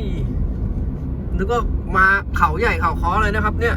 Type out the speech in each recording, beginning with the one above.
ยนึกว่ามาเขาใหญ่เขาคอเลยนะครับเนี่ย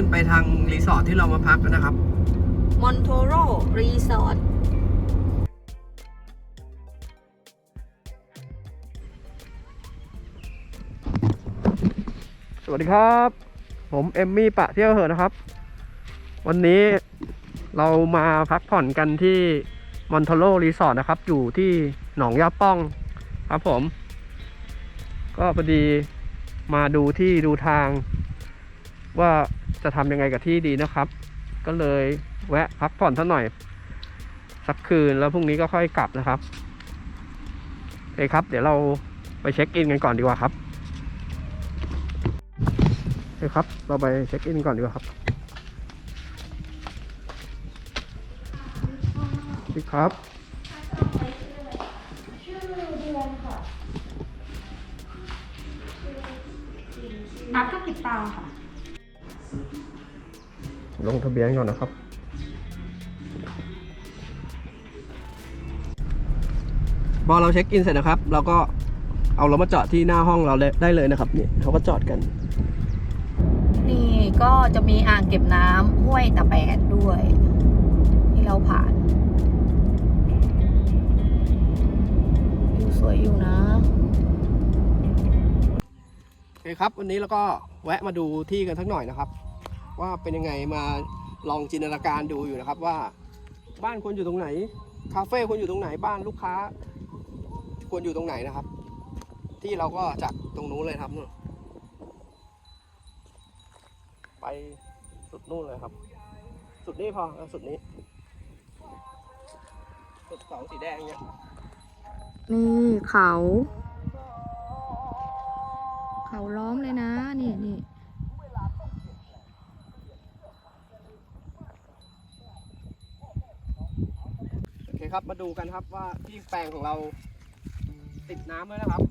ขึ้นไปทางรีสอร์ทที่เรามาพักกันนะครับ มอนโทโรรีสอร์ทสวัสดีครับ ผมเอมมี่ปะเที่ยวเหอะนะครับ วันนี้เรามาพักผ่อนกันที่มอนทโ o รีสอร์ทนะครับ อยู่ที่หนองยาป้องครับผม ก็พอดีมาดูที่ดูทางว่า จะทำยังไงกับที่ดีนะครับ ก็เลยแวะพักผ่อนสักหน่อย สักคืนแล้วพรุ่งนี้ก็ค่อยกลับนะครับโอเคครับ เดี๋ยวเราไปเช็คอินกันก่อนดีกว่าครับโอเคครับ เราไปเช็คอินก่อนดีกว่าครับสวัสดีครับนับก็ติดตามค่ะ ลงทะเบียนก่อนนะครับ พอเราเช็คอินเสร็จนะครับ เราก็เอารถมาจอดที่หน้าห้องเราเลยได้เลยนะครับนี่เขาก็จอดกัน นี่ก็จะมีอ่างเก็บน้ำห้วยตะแบดด้วย ที่เราผ่านวิวสวยอยู่นะโอเคครับ วันนี้เราก็แวะมาดูที่กันสักหน่อยนะครับ ว่าเป็นยังไงมาลองจินตนาการดูอยู่นะครับว่า บ้านควรอยู่ตรงไหน คาเฟ่ควรอยู่ตรงไหนบ้านลูกค้า ควรอยู่ตรงไหนนะครับ ที่เราก็จากตรงนู้นเลยครับไปสุดนู่นเลยครับ สุดนี้พอสุดนี้สุดเสาสีแดงเนี่ยนี่เขา เขาล้อมเลยนะ นี่นี่ โอเคครับ มาดูกันครับว่าที่แปลงของเราติดน้ำแล้วนะครับ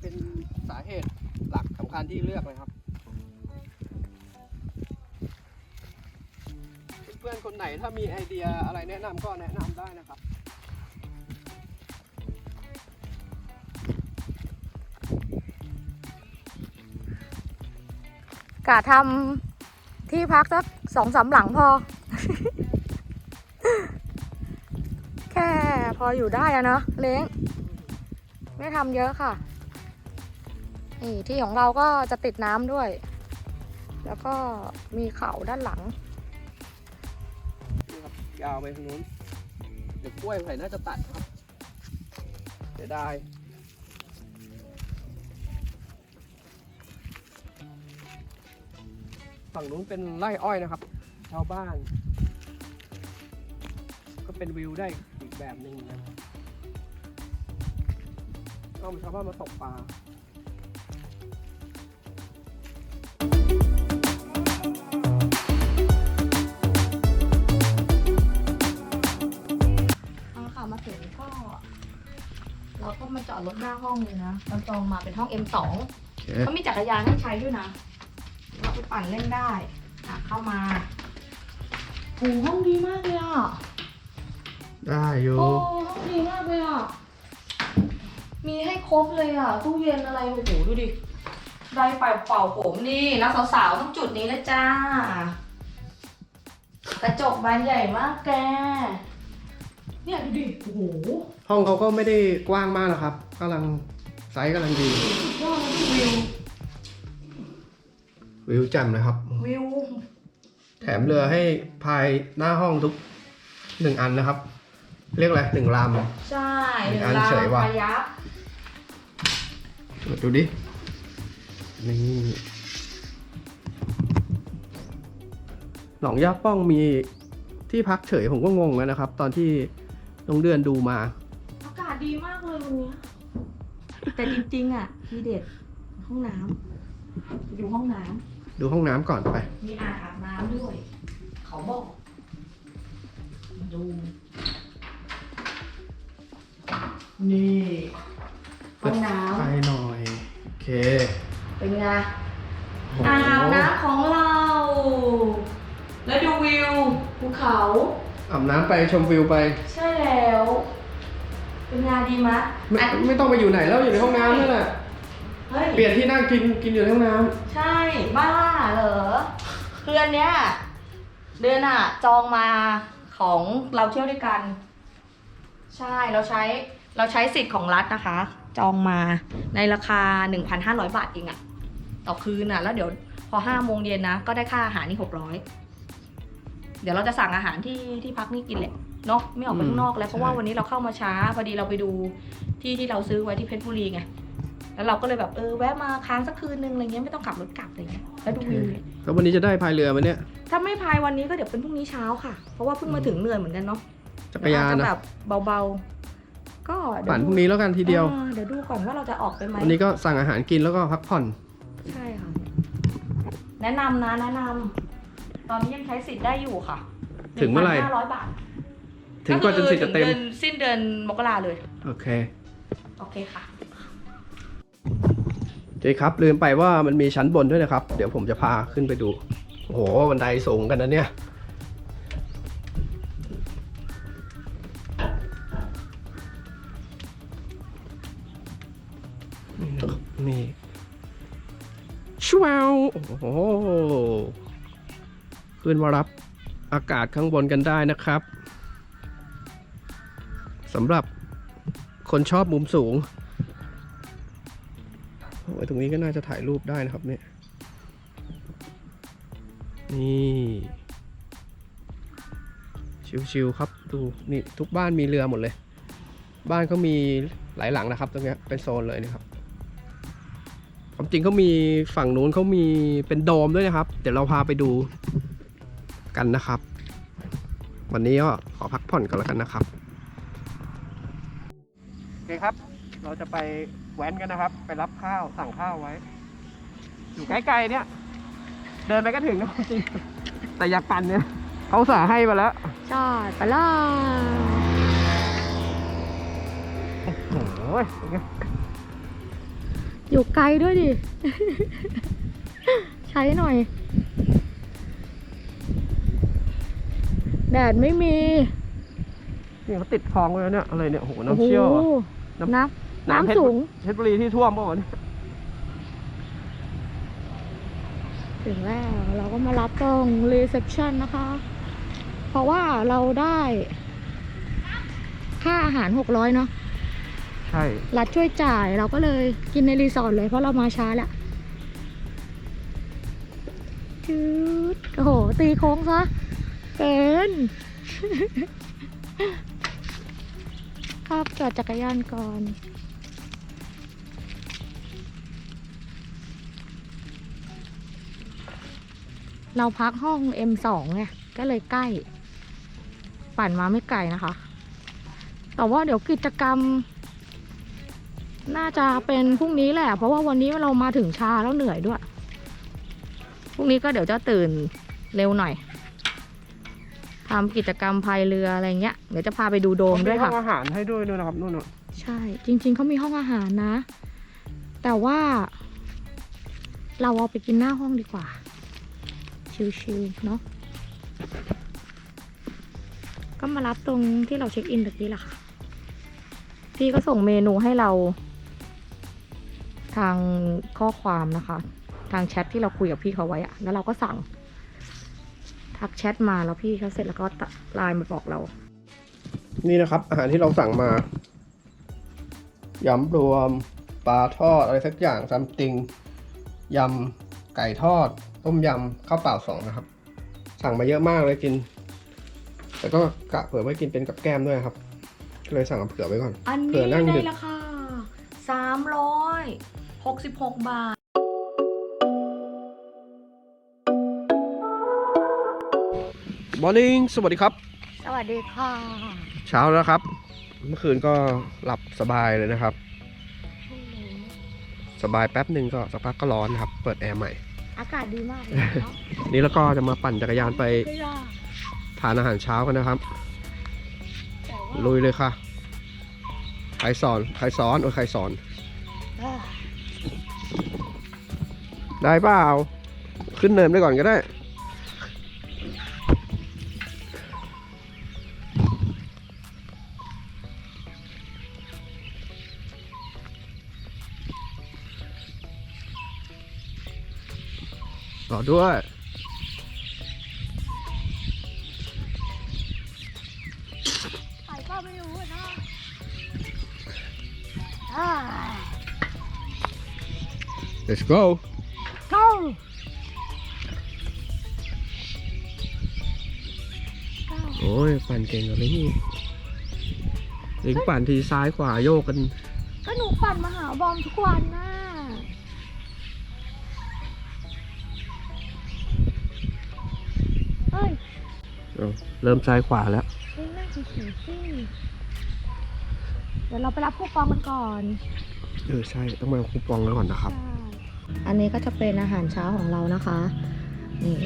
เป็นสาเหตุหลักสำคัญที่เลือกเลยครับ เพื่อนๆคนไหนถ้ามีไอเดียอะไรแนะนำก็แนะนำได้นะครับกะทำที่พักสักสองสามหลังพอ ออยู่ได้อะเนาะเล้ง ไม่ทำเยอะค่ะนี่ที่ของเราก็จะติดน้ำด้วย แล้วก็มีเขาด้านหลังนี่ครับยาวไปทางนู้น เดี๋ยวกล้วยไผ่น่าจะตัดครับเสียดายฝั่งนู้นเป็นไร่อ้อยนะครับ ชาวบ้าน ก็เป็นวิวได้ แบบหนึ่งนะก็ชาวบ้านมาตกปลาเอาค่ะมาถึงก็เราก็มาจอดรถหน้าห้องเลยนะเราจองมาเป็นห้อง M2 ก็มีจักรยานให้ใช้ด้วยนะ เราไปปั่นเล่นได้อะเข้ามาโหห้องดีมากเลยอะ ได้อยู่โอ้ห้องดีมากเลยอะ มีให้ครบเลยอะตู้เย็นอะไรโอ้โหดูดิ ได้เป่าเป่าผมนี่นะสาวๆต้องจุดนี้เลยจ้า กระจกบานใหญ่มากแก เนี่ยดูดิโอ้โหห้องเขาก็ไม่ได้กว้างมากนะครับกำลังไซส์กำลังดียอดแล้วดูวิว วิวแจ่มนะครับ วิว แถมเรือให้พายหน้าห้องทุกหนึ่งอันนะครับ เรียกอะไรหนึ่งลำ ใช่อีหกนึ่งอันลาเฉยว่ะพายักเปิดดูดิ นี่หนองย่าป้องมีที่พักเฉยผมก็งงแล้วนะครับ ตอนที่น้องเดือนดูมา อากาศดีมากเลยวันเนี้ยแต่จริงๆอะทีเด็ดห้องน้ำอยู่ห้องน้ำดูห้องน้ำก่อนไปมีอ่างอาบน้ำด้วย เขาบอกมาดู นี่ห้องน้ไปหน่อย โอเคำเป็นไงโอ้โหอ่างน้ำของเรา แล้วดูวิวภูเขา อาบน้ำไปชมวิวไป ใช่แล้ว เป็นไงดีมะไม่อะไม่ต้องไปอยู่ไหนแล้วอยู่ในห้องน้ำนั่นแหละเฮ้ย เปลี่ยนที่นั่งกินกินอยู่ในห้องน้ใช่บ้าเหรอคืออันเนี้ยเดือนอะจองมาของเราเที่ยวด้วยกัน ใช่เราใช้ เราใช้สิทธิ์ของรัฐนะคะ จองมาในราคา 1,500 บาทเองอะต่อคืนอะแล้วเดี๋ยวพอ5โมงเย็นนะก็ได้ค่าอาหารนี่600 เดี๋ยวเราจะสั่งอาหารที่ที่พักนี่กินแหละเนาะไม่ออกไปข้างนอกแล้วเพราะว่าวันนี้เราเข้ามาช้าพอดีเราไปดูที่ที่เราซื้อไว้ที่เพชรบุรีไงแล้วเราก็เลยแบบเออแวะมาค้างสักคืนนึงอะไรเงี้ยไม่ต้องขับรถกลับอะไรเงี้ยแล้วดูวิวเนี่ยำแล้ววันนี้จะได้พายเรือไหมเนี่ยถ้าไม่พายวันนี้ก็เดี๋ยวเป็นพรุ่งนี้เช้าค่ะ เพราะว่าเพิ่งมาถึงเหนื่อยเหมือนกันเนาะจักรยานเดี๋วอจจะนะแบบเบาๆ ก็เดี๋ยวปั่นพรุ่งนี้แล้วกันทีเดียว ออเดี๋ยวดูก่อนว่าเราจะออกไปไหมวันนี้ก็สั่งอาหารกินแล้วก็พักผ่อน ใช่ค่ะ แนะนำนะแนะนำตอนนี้ยังใช้สิทธิ์ได้อยู่ค่ะถึงเมื่อไหร่ห้าร้อยบาทถึงก่อนจนสิทธิ์จะเต็ม ก็คือถึงดือนสิ้นเดือนมกราเลย โอเค โอเคค่ะ เจครับลืมไปว่ามันมีชั้นบนด้วยนะครับ เดี๋ยวผมจะพาขึ้นไปดู โอ้โหบันไดสูงกันนะเนี่ย ชวาวโอ้โหขึ้นมารับอากาศข้างบนกันได้นะครับสำหรับคนชอบมุมสูงโอ้ยตรงนี้ก็น่าจะถ่ายรูปได้นะครับเนี่ย นี่ ชิวๆครับดูนี่ทุกบ้านมีเรือหมดเลย บ้านเขามีหลายหลังนะครับ ตรงนี้เป็นโซนเลยนะครับ ความจริงเขามีฝั่งนู้นเขามีเป็นโดมด้วยนะครับ เดี๋ยวเราพาไปดูกันนะครับ วันนี้ก็ขอพักผ่อนกันแล้วกันนะครับโอเคครับ เราจะไปแว้นกันนะครับ ไปรับข้าวสั่งข้าวไว้ อยู่ใกล้ๆเนี่ย เดินไปก็ถึงนะจริงแต่อยากปั่นเนี่ยเขาสาให้มาแล้วใช่ไปล่าโอ้ยเป็นไง อยู่ไกลด้วยดิ ใช้หน่อย แดดไม่มี นี่เขาติดคลองไว้แล้วเนี่ยอะไรเนี่ยโอ้โหน้ำเชี่ยวอะโอ้โหน้ำ น้ำน้ำสูง เพชรบุรีที่ท่วมเมื่อวานนี้ถึงแล้วเราก็มารับตรงรีเซพชันนะคะ เพราะว่าเราได้ ค่าอาหารหกร้อยเนาะ ใช่ รัฐช่วยจ่ายเราก็เลยกินในรีสอร์ทเลยเพราะเรามาช้าแล้วจืดโอ้โห ตีโค้งซะเกินครับจอดจักรยานก่อนเราพักห้อง M2 ไงก็เลยใกล้ ปั่นมาไม่ไกลนะคะ แต่ว่าเดี๋ยวกิจกรรม น่าจะเป็นพรุ่งนี้แหละ เพราะว่าวันนี้เรามาถึงช้าแล้วเหนื่อยด้วย พรุ่งนี้ก็เดี๋ยวจะตื่นเร็วหน่อยทำกิจกรรมพายเรืออะไรเงี้ย เดี๋ยวจะพาไปดูโดมด้วยเขาค่ะ มีห้องอาหารให้ด้วยด้วยนะครับนู่นน่ะใช่ จริง ๆเขามีห้องอาหารนะ แต่ว่า เราเอาไปกินหน้าห้องดีกว่า ชิลๆเนาะ ก็มารับตรงที่เราเช็คอินตะกี้แหละค่ะ พี่ก็ส่งเมนูให้เรา ทางข้อความนะคะ ทางแชทที่เราคุยกับพี่เขาไว้อะแล้วเราก็สั่ง ทักแชทมาแล้วพี่เขาเสร็จแล้วก็ไลน์มาบอกเรา นี่นะครับ อาหารที่เราสั่งมายำรวมปลาทอดอะไรสักอย่างซัมติงยำไก่ทอด ต้มยำข้าวเปล่าสองนะครับ สั่งมาเยอะมากเลยกิน แต่ก็กะเผื่อไว้กินเป็นกับแก้มด้วยครับก็เลยสั่งมาเผื่อไว้ก่อนอันเผื่นี้อนั่งในดึก ราคาสามร้อย หกสิบหกบาท มอร์นิ่ง สวัสดีครับ สวัสดีค่ะ เช้าแล้วครับ เมื่อคืนก็หลับสบายเลยนะครับ สบายแป๊บหนึ่งก็สักพักก็ร้อนครับ เปิดแอร์ใหม่ อากาศดีมากเลยเนาะนี่แล้วก็จะมาปั่นจักรยานไปไม่ยากทานอาหารเช้ากันนะครับ แต่ว่าลุยเลยค่ะ ใครสอน ใครสอน โอ้ยใครสอน ได้เปล่า ขึ้นเนินไปก่อนก็ได้รอด้วยใครก็ไม่รู้อะเนาะอ่า let's go go โอ้ยปั่นเก่งกว่าเลยนี่ลิงปั่นทีซ้ายขวาโยกกัน ก็หนูปั่นมาหาบอมทุกวันน่ะเอ้ยเอาเริ่มซ้ายขวาแล้ว เล่นนั่งขี่ๆสิเดี๋ยวเราไปรับคูปองกันก่อน เออใช่ ต้องมาเอาคูปองแล้วก่อนนะครับ อันนี้ก็จะเป็นอาหารเช้าของเรานะคะนี่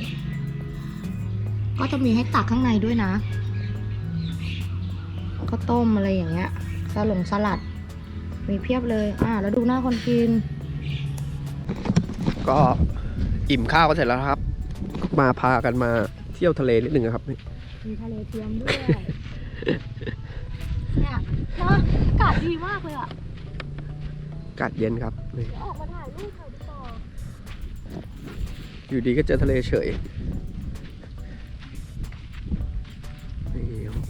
ก็จะมีให้ตักข้างในด้วยนะข้าวต้มอะไรอย่างเงี้ยสลงสลัด มีเพียบเลย อ่า แล้วดูหน้าคนกิน ก็อิ่มข้าวกันเสร็จแล้วครับ มาพากันมาเที่ยวทะเลนิดหนึ่งนะครับนี่มีทะเลเทียมด้วยเนี่ยนะอากาศดีมากเลยอะอากาศเย็นครับนี่เดี๋ยวออกมาถ่ายรูปหน่ อยดีกว่าอยู่ดีก็เจอทะเลเฉยนี่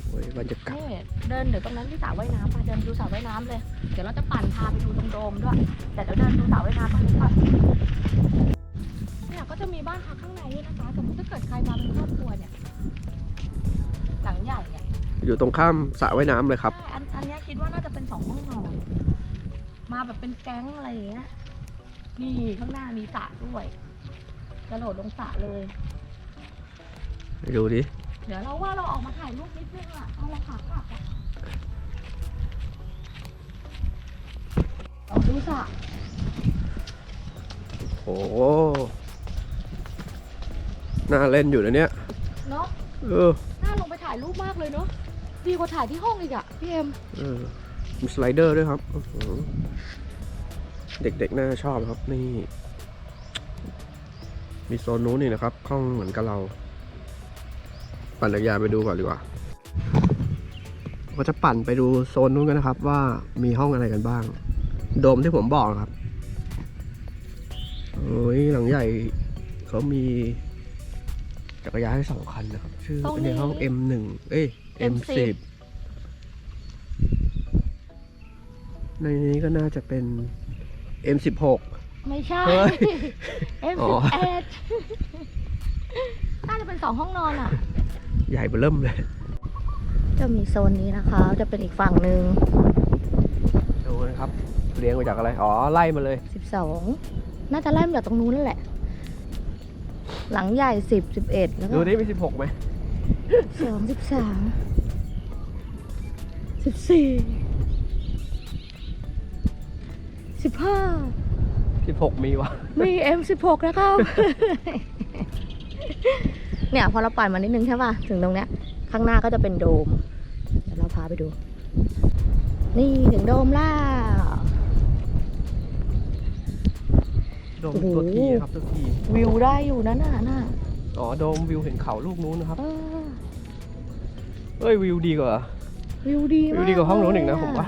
โอ้ยบรรยากาศนี่เดินเดี๋ยวตรงนั้นที่สระว่ายน้ำไปเดินดูสระว่ายน้ำเลย เดี๋ยวเราจะปั่นพาไปดูตรงโดมด้วยแต่เดี๋ยวเดินดูสระว่ายน้ำก่อนดีกว่าเนี่ยก็จะมีบ้านพักข้างในด้วยนะคะสมมติถ้าเกิดใครมาเป็นครอบครัวเนี่ยหลังใหญ่เนี่ยอยู่ตรงข้ามสระว่ายน้ำเลยครับ ใช่อันอันเนี้ยคิดว่าน่าจะเป็นสองห้องนอนมาแบบเป็นแก๊งอะไรอย่างเงี้ยนี่ข้างหน้ามีสระด้วย กระโดดลงสระเลยไปดูดิ เดี๋ยวเราว่าเราออกมาถ่ายรูปนิดนึงอะ เอาละค่ะค่ะเราดูสระโอ้โหน่าเล่นอยู่นะเนี่ย เนาะเออน่าลงไปถ่ายรูปมากเลยเนาะ ดีกว่าถ่ายที่ห้องอีกอะพี่เอ็ม เออมีสไลเดอร์ด้วยครับอื้อหือเด็กๆ น่าจะชอบครับ นี่ มีโซนนู้นนี่นะครับห้องเหมือนกับเรา ปั่นจักรยานไปดูก่อนดีกว่าก็จะปั่นไปดูโซนนู้นกันนะครับ ว่ามีห้องอะไรกันบ้าง โดมที่ผมบอกครับโอ้ยหลังใหญ่เขามีจักรยานให้สองคันนะครับ ชื่อในห้อง M1 เอ้ย M10 ในนี้ก็น่าจะเป็น M16 ไม่ใช่ เฮ้ยเอ็มอ๋สิอบเอ็ดน่าจะเป็นสองห้องนอนอะใหญ่เบอเริ่มเลย จะมีโซนนี้นะคะ จะเป็นอีกฝั่งหนึ่งดูนะครับ เลี้ยงมาจากอะไร อ๋อ ไล่มาเลย สิบสองน่าจะไล่มาจากตรงนู้นนั่นแหละ หลังใหญ่สิบสิบเอ็ดแล้วก็ดูนี่มี16ไหมสองสิบสามสิบสี่สิบห้า 16 มีวะมี M16 นะครับ เนี่ยพอเราปั่นมานิดนึงใช่ป่ะ ถึงตรงเนี้ย ข้างหน้าก็จะเป็นโดม เดี๋ยวเราพาไปดู นี่ถึงโดมแล้ว โดมโอ้โห ตัวทีครับตัวทีวิวได้อยู่นะน่ะน่ะอ๋อโดมวิวเห็นเขาลูกนู้นนะครับเออเอ้ยวิวดีกว่าวิวดีวิมากวดีกว่าห้องนู้นอีกนะเลยผมว่า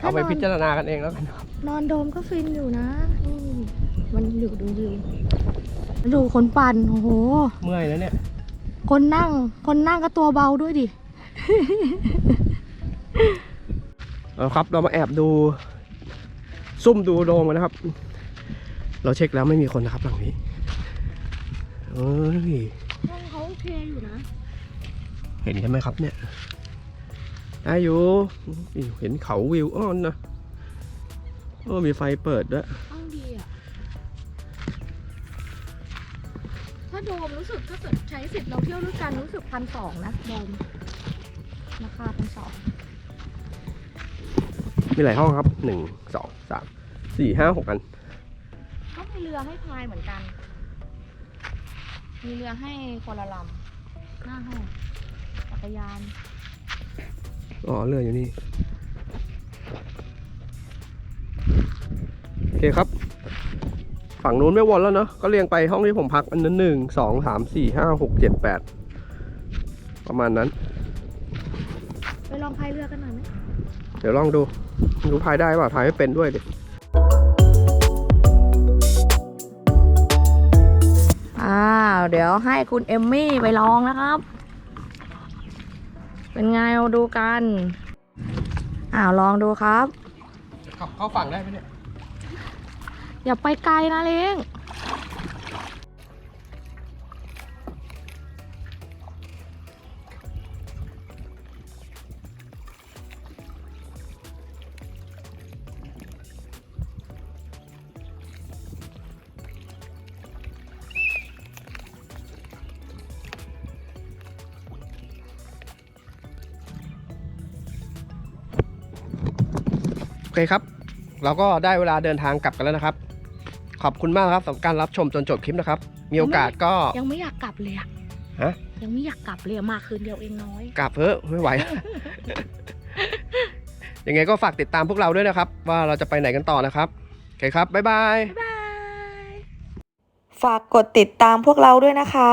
ถ้าเอาไปนอน พิจารณากันเองแล้วกันครับ นอนโดมก็ฟินอยู่นะนี่มันอยู่ดูวิวดูคนปั่นโอ้โห เมื่อยแล้วเนี่ย คนนั่ง คนนั่งก็ตัวเบาด้วยดิ เอาครับ เรามาแอบดู ซุ่มดูโดมกันนะครับ เราเช็คแล้วไม่มีคนนะครับหลังนี้เอ้ยห้องเขาโอเคอยู่นะ เห็นกันไหมครับเนี่ยได้อยู่นี่เห็นเขาวิวอ้อนนะ โอ้มีไฟเปิดด้วยห้องดีอะ ถ้าโดมรู้สึกถ้าเกิดใช้สิทธิ์เราเที่ยวด้วยกันรู้สึกพันสองนะโดมราคาพันสองมีหลายห้องครับหนึ่งสองสามสี่ห้าหกอัน ก็มีเรือให้พายเหมือนกัน มีเรือให้คนละลำหน้าห้องจักรยาน อ๋อเรืออยู่นี่ ฝั่งนู้นไม่วนแล้วเนอะก็เรียงไปห้องที่ผมพักอันนั้นหนึ่งสองสามสี่ห้าหกเจ็ดแปดประมาณนั้น ไปลองพายเรือกันหน่อยไหมเดี๋ยวลองดูดูพายได้ป่ะพายไม่เป็นด้วยดิอ้าวเดี๋ยวให้คุณเอมมี่ไปลองนะครับ เป็นไงเอาดูกัน อ้าวลองดูครับ ขับเข้าฝั่งได้ไหมเนี่ย อย่าไปไกลนะเล้งโอเคครับ เราก็ได้เวลาเดินทางกลับกันแล้วนะครับ ขอบคุณมากครับสำหรับการรับชมจนจบคลิปนะครับ มีโอกาสก็ยังไม่อยากกลับเลยอะฮะยังไม่อยากกลับเลยอะมาคืนเดียวเองน้อย กลับเถอะไม่ไหว ยังไงก็ฝากติดตามพวกเราด้วยนะครับ ว่าเราจะไปไหนกันต่อนะครับโอเคครับบ๊ายบายบายฝากกดติดตามพวกเราด้วยนะคะ